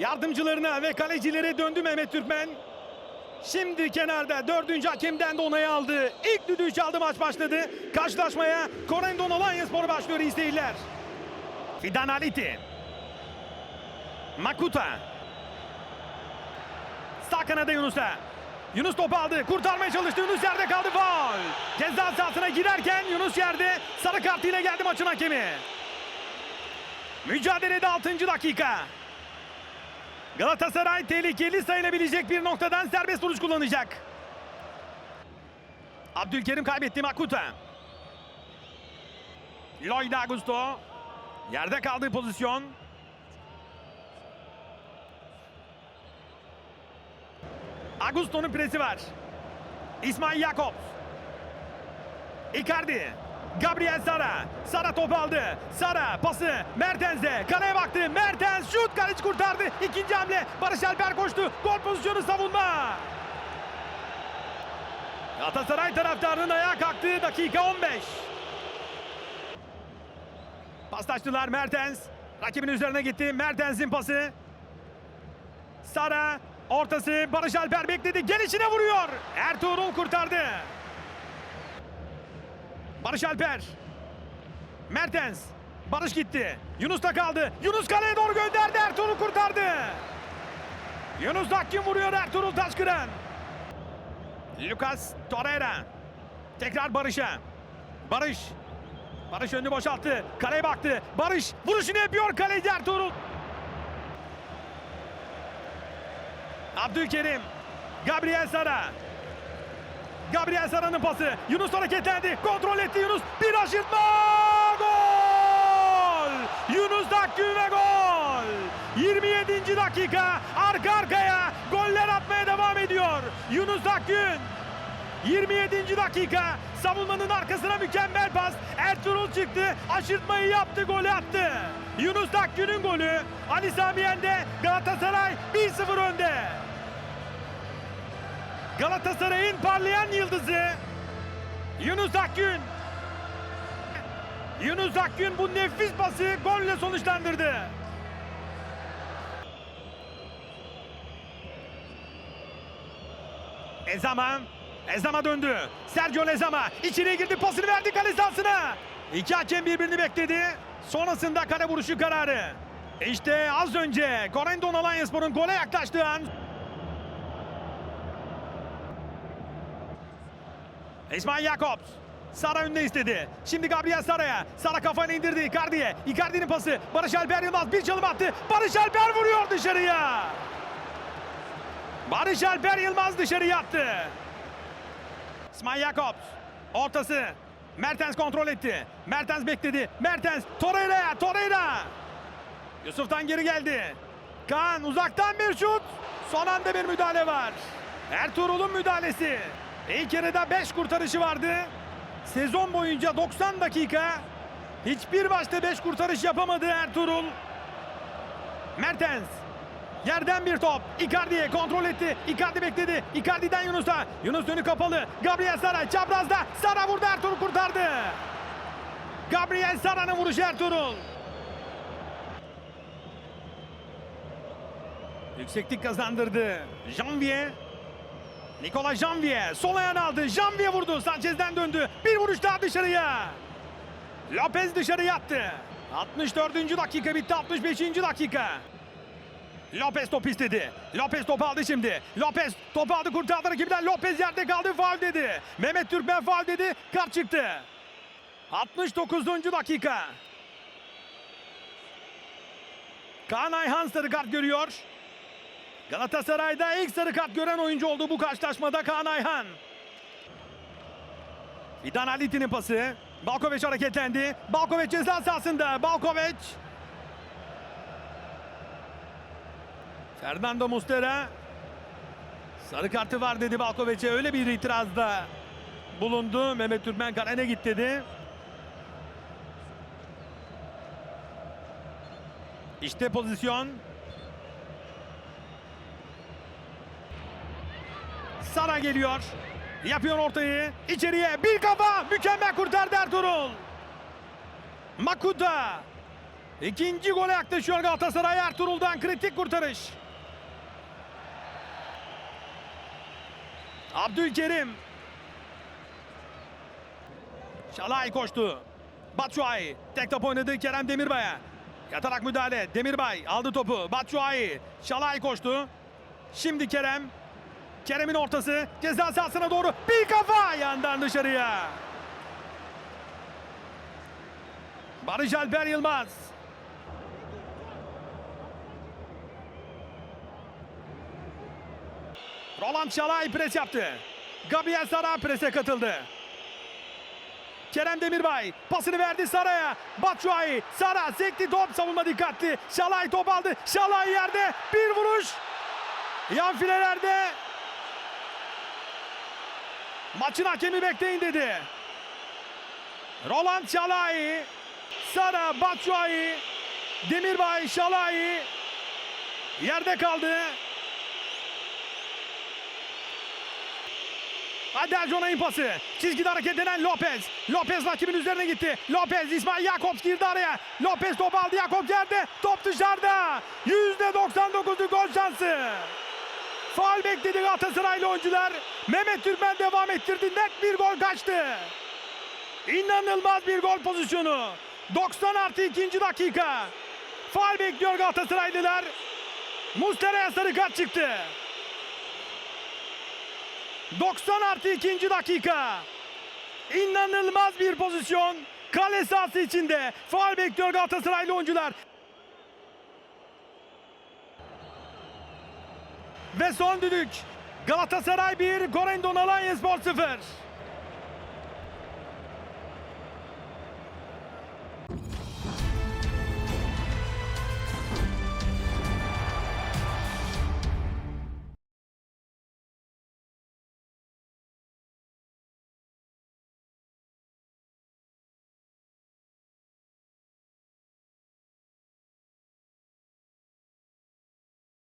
Yardımcılarına ve kalecilere döndü Mehmet Türkmen. Şimdi kenarda dördüncü hakemden de onayı aldı. İlk düdüğü çaldı maç başladı. Karşılaşmaya Korendon Alanya Spor başlıyor iyi seyirler. Fidan Aliti. Makuta. Sağ kanada Yunus'a. Yunus topu aldı. Kurtarmaya çalıştı. Yunus yerde kaldı. Faul. Ceza sahasına girerken Yunus yerde sarı kartıyla geldi maçın hakemi. Mücadelede 6. dakika. Galatasaray tehlikeli sayılabilecek bir noktadan serbest vuruş kullanacak. Abdülkerim kaybetti Makuta. Lloyd Augusto. Yerde kaldığı pozisyon. Augusto'nun presi var. İsmail Yakup. Icardi. Gabriel Sara. Sara topu aldı. Sara pası Mertens'e. Kaleye baktı. Mertens şut. Kaleci kurtardı. İkinci hamle. Barış Alper koştu. Gol pozisyonu savunma. Galatasaray taraftarının ayağa kalktığı dakika 15. Paslaştılar Mertens. Rakibin üzerine gitti. Mertens'in pası. Sara ortası Barış Alper bekledi. Gelişine vuruyor. Ertuğrul kurtardı. Barış Alper. Mertens. Barış gitti. Yunus da kaldı. Yunus kaleye doğru gönderdi. Ertuğrul kurtardı. Yunus Akgün vuruyor Ertuğrul Taşkıran. Lucas Torreira. Tekrar Barış'a. Barış. Barış önünü boşalttı. Kaleye baktı. Barış vuruşunu yapıyor kaleci Ertuğrul. Abdülkerim. Gabriel Sara. Gabriel Sara'nın pası. Yunus hareketlendi. Kontrol etti Yunus. Bir aşırtma. Gol! Yunus Akgün ve gol. 27. dakika. Arka arkaya goller atmaya devam ediyor. Yunus Akgün. 27. dakika. Savunmanın arkasına mükemmel pas. Ertuğrul çıktı. Aşırtmayı yaptı. Golü attı. Yunus Akgün'ün golü. Ali Sami Yen'de Galatasaray 1-0 önde. Galatasaray'ın parlayan yıldızı Yunus Akgün. Yunus Akgün bu nefis pası golle sonuçlandırdı. Ezama. Ezama döndü. Sergio Lezama içeriye girdi pasını verdi kale. İki hakem birbirini bekledi. Sonrasında kale vuruşu kararı. İşte az önce Korendon Alanyaspor'un gole yaklaştığı an İsmail Jakobs. Sara önüne istedi. Şimdi Gabriel Sara'ya. Sara kafayla indirdi Icardi'ye. Icardi'nin pası. Barış Alper Yılmaz bir çalım attı. Barış Alper vuruyor dışarıya. Barış Alper Yılmaz dışarıya attı. İsmail Jakobs. Ortası. Mertens kontrol etti. Mertens bekledi. Mertens. Torreira. Torreira. Yusuf'tan geri geldi. Kaan uzaktan bir şut. Son anda bir müdahale var. Ertuğrul'un müdahalesi. İlk yarıda 5 kurtarışı vardı. Sezon boyunca 90 dakika hiçbir maçta 5 kurtarış yapamadı Ertuğrul. Mertens. Yerden bir top. Icardi'ye kontrol etti. Icardi bekledi. Icardi'den Yunus'a. Yunus önü kapalı. Gabriel Sara çaprazda. Sara vurdu Ertuğrul kurtardı. Gabriel Sara'nın vuruşu Ertuğrul. Yükseklik kazandırdı. Janvier. Nikola Janvier sol ayağını aldı. Janvier vurdu. Sanchez'den döndü. Bir vuruş daha dışarıya. Lopez dışarı yattı. 64. dakika bitti. 65. dakika. Lopez top istedi. Lopez topu aldı şimdi. Lopez topu aldı kurtardı rakibinden. Lopez yerde kaldı. Faul dedi. Mehmet Türkmen faul dedi. Kart çıktı. 69. dakika. Kaan Ayhan sarı kart görüyor. Galatasaray'da ilk sarı kart gören oyuncu oldu bu karşılaşmada Kaan Ayhan. Fidan Aliti'nin pası. Balkovic hareketlendi. Balkovic ceza sahasında. Balkovic. Fernando Mustera. Sarı kartı var dedi Balkovic'e. Öyle bir itirazda bulundu. Mehmet Türkmen kalene git dedi. İşte pozisyon. Sara geliyor. Yapıyor ortayı. İçeriye bir kafa. Mükemmel kurtardı Ertuğrul. Makuta. İkinci gole yaklaşıyor Galatasaray Ertuğrul'dan kritik kurtarış. Abdülkerim. Şalay koştu. Batshuayi tek top oynadı Kerem Demirbay'a. Yatarak müdahale. Demirbay aldı topu. Batshuayi. Şalay koştu. Şimdi Kerem. Kerem'in ortası ceza sahasına doğru bir kafa yandan dışarıya. Barış Alper Yılmaz. Roland Şalay pres yaptı. Gabriel Sara prese katıldı. Kerem Demirbay pasını verdi Sara'ya. Batshuayi. Sara sekti top savunma dikkatli. Şalay top aldı. Şalay yerde bir vuruş. Yan filelerde. Maçın hakemi bekleyin dedi. Roland Şalay. Sara Batshuayi. Demirbay Şalay. Yerde kaldı. Hadi Erconay'ın pası. Çizgide hareket eden Lopez. Lopez rakibin üzerine gitti. Lopez İsmail Jakobs girdi araya. Lopez top aldı. Jakobs yerde. Top dışarıda. %99'lu gol şansı. Faal bekledi Galatasaraylı oyuncular. Mehmet Türkmen devam ettirdi. Net bir gol kaçtı. İnanılmaz bir gol pozisyonu. 90 artı 2. dakika. Faal bekliyor Galatasaraylılar. Mustera'ya sarı kart çıktı. 90 artı 2. dakika. İnanılmaz bir pozisyon. Kale sahası içinde. Faal bekliyor Galatasaraylı oyuncular. Ve son düdük. Galatasaray 1, Gorendon Alanya Spor 0.